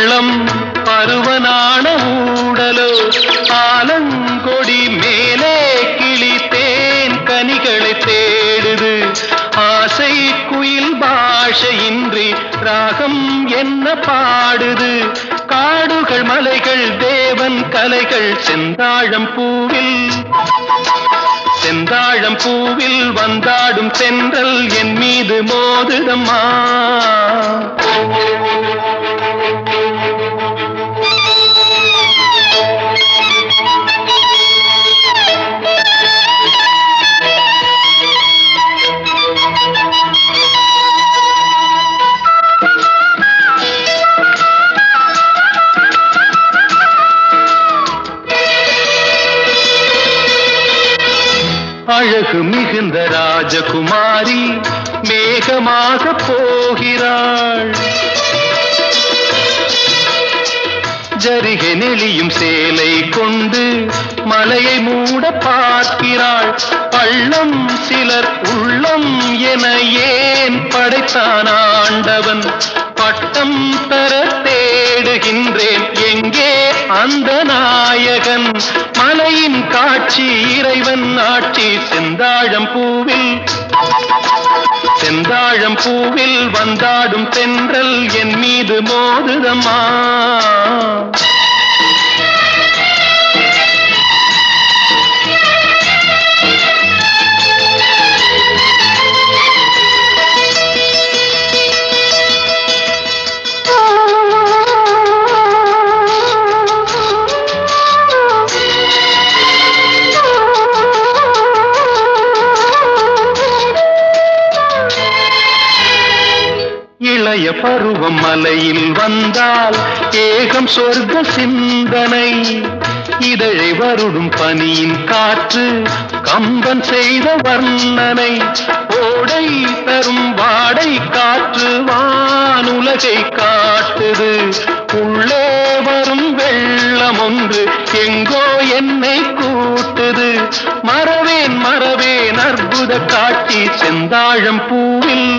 வெள்ளம் பருவனான ஊடலோ ஆலங்கொடி மேலே கிளி கனிகளை தேடுது. ஆசை குயில் பாஷையின்றி ராகம் என்ன பாடுது? காடுகள் மலைகள் தேவன் கலைகள் செந்தாழம் பூவில் செந்தாழம் பூவில் வந்தாடும் சென்றல் என் மீது மோதுதம்மா ராஜகுமாரி மேகமாக போகிறாள். ஜரிகை நெளியும் சேலை கொண்டு மலையை மூட பார்க்கிறாள். பள்ளம் சிலர் உள்ளம் என ஏன் படைத்தான் ஆண்டவன்? பட்டம் பெற தேடுகின்றேன். எங்கே அந்த நாயகன்? மலையின் காட்சி இறைவன் ஆட்சி செந்தாழம் பூவில் பழம்பூவில் வந்தாடும் தென்றல் என் மீது மோதுதம்மா. மலையில் வந்தால் ஏகம் சொர்க்க சிந்தனை. இதழை வருடும் பனியின் காற்று கம்பன் செய்த வர்ணனை. ஓடை தரும் வாடை காற்று வானுலகை காட்டுது. உள்ளே வரும் வெள்ளம் ஒன்று எங்கோ என்னை கூட்டுது. மறவேன் மறவேன் அற்புத காட்சி செந்தாழம் பூவில்.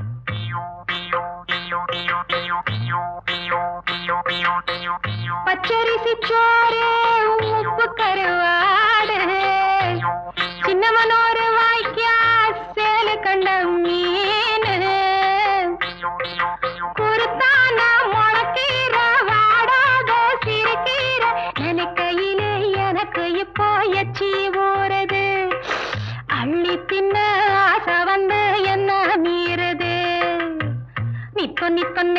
பச்சரிசி சோறு உப்பு கருவாடு. சின்னமனோரு வாய்க்கா சேலு கண்டம் நீ.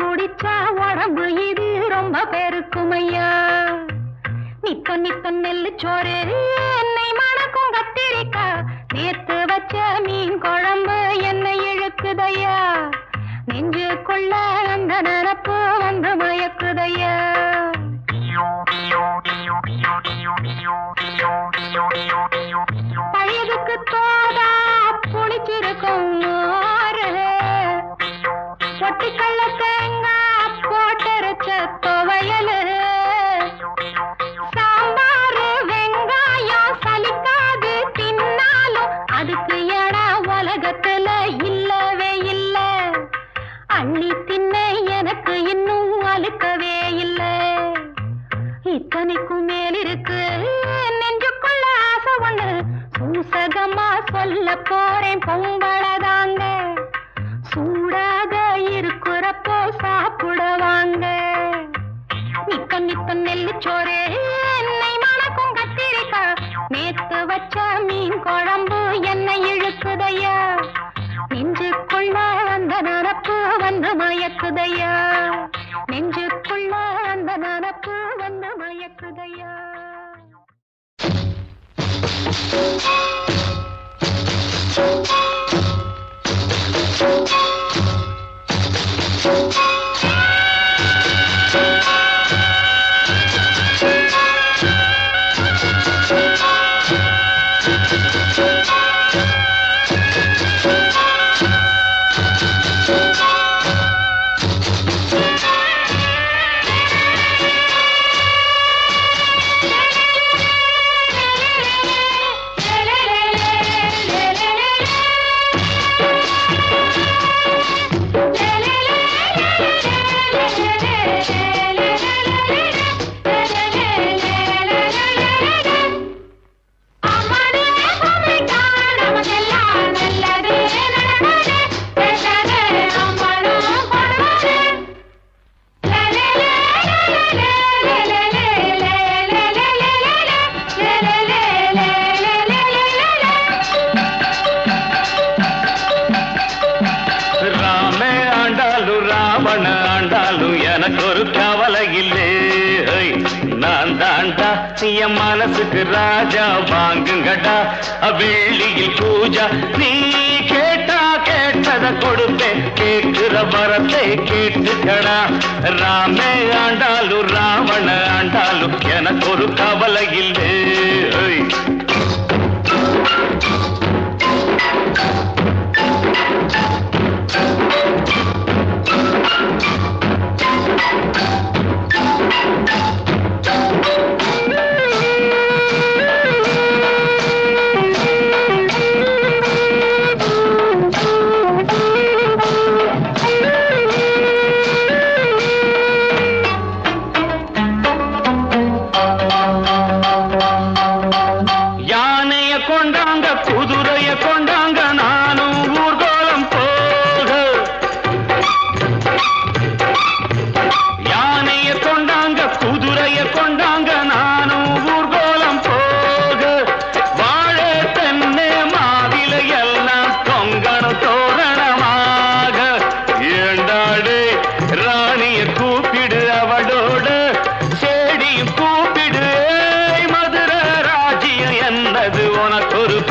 குடிச்சா உடம்பு இது ரொம்ப பெருக்குமையா. நித்த நித்த நெல்லு சோறு என்னை மணக்கும் கத்திரிக்கா. நேத்து வச்ச மீன் குழம்பு என்னை இழுக்குதையா. நெஞ்சுக்குள்ள அந்த நினப்பு வந்து மயக்குதையா. பழையதுக்கு தோதா புளிச்சிருக்கும் நேத்து வச்ச மீன் குழம்பு என்னை இழுக்குதையா? நெஞ்சுக்குள்ள அந்த நரப்பு வந்து மயக்குதையா? நெஞ்சுக்குள்ள அந்த நரப்பு வந்து மயக்குதையா? Thank you. ராஜா வாங்குங்கடா வெள்ளியில் பூஜா. நீ கேட்டா கேட்டத கொடுப்பேன் கேட்கிற வரத்தை கேட்டுக்கடா. ராமே ஆண்டாலும் ராவண ஆண்டாலும் எனக்கு ஒரு கவலை இல்லை.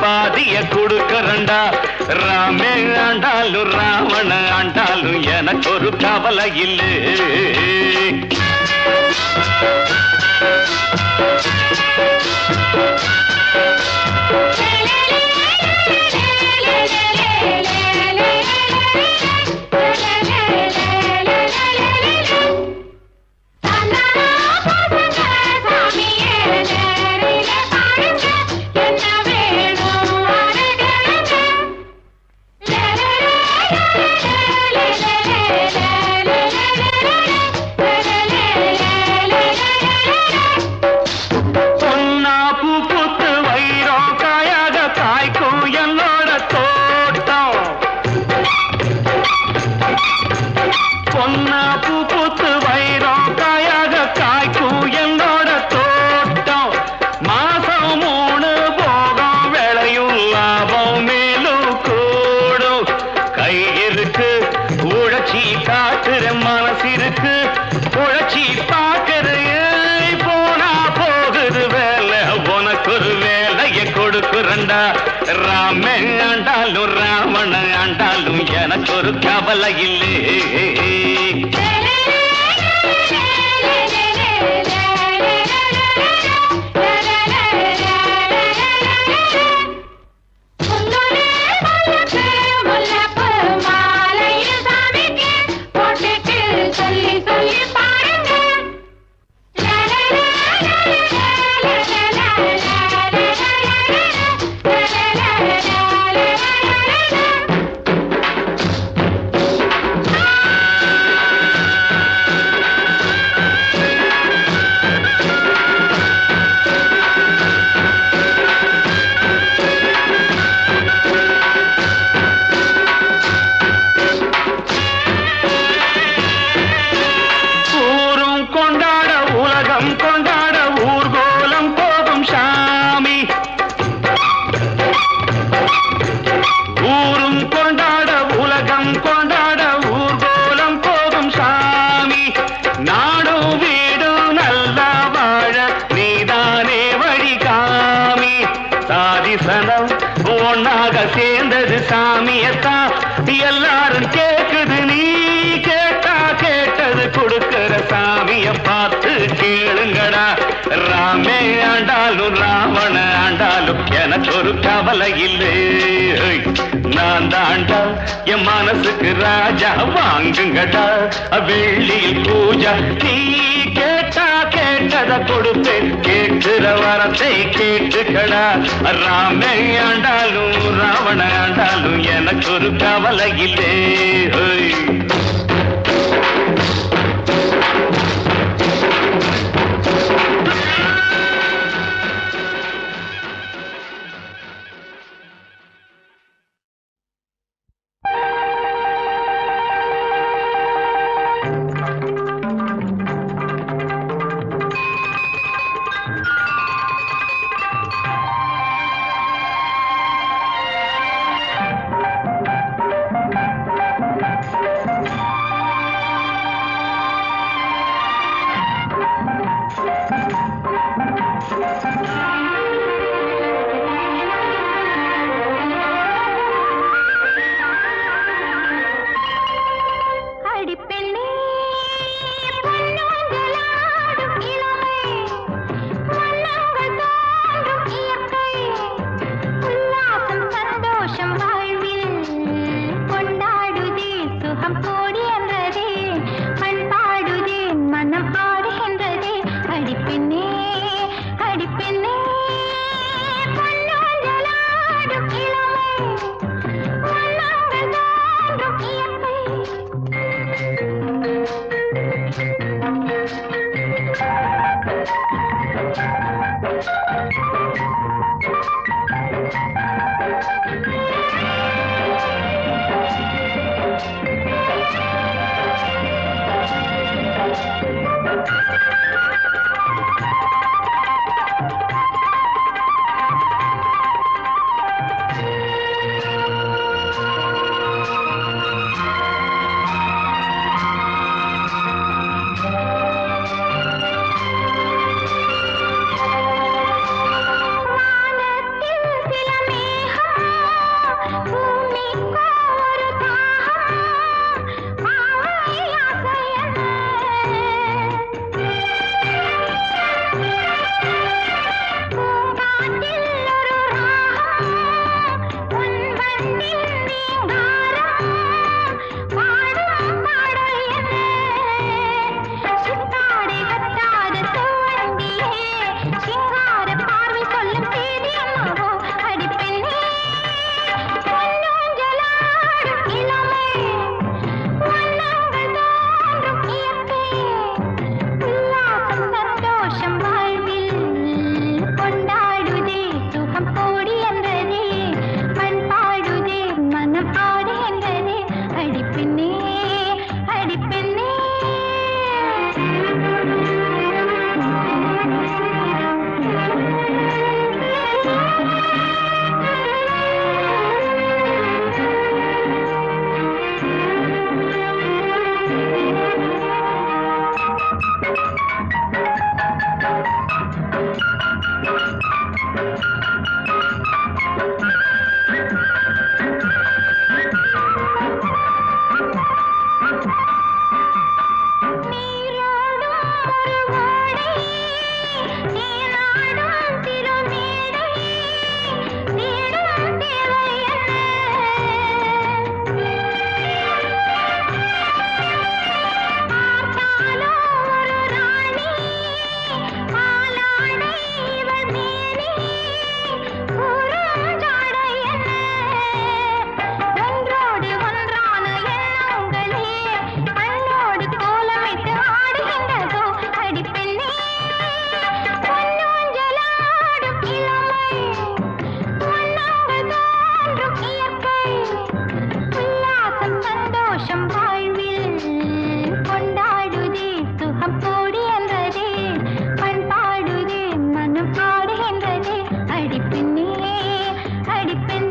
பாதிய கொடுக்கறண்டா ராமே ஆண்டாலும் ராவண ஆண்டாலும் எனக்கு ஒரு கவலை இல்லை Thank you. காசிருக்கு மனசிருக்கு உழைச்சி பார்க்கறையே போனா போகுது வேலை. உனக்கு ஒரு வேலையை கொடுக்குறண்டா ராமன் ஆண்டாலும் ராவண ஆண்டாலும் எனக்கு ஒரு கவலை இல்லை. ஒரு நான் தாண்டா என் மனசுக்கு ராஜா வாங்குங்கடா. வெள்ளியில் பூஜா நீ கேட்டா கேட்டத கொடுப்பேன். கேட்டுற வரத்தை கேட்டுக்கடா. ராமே ஆண்டாலும் ராவண ஆண்டாலும் எனக்கு ஒரு கவலை இல்லை को அடிப்பெண்ணே அடிப்பெண்ணே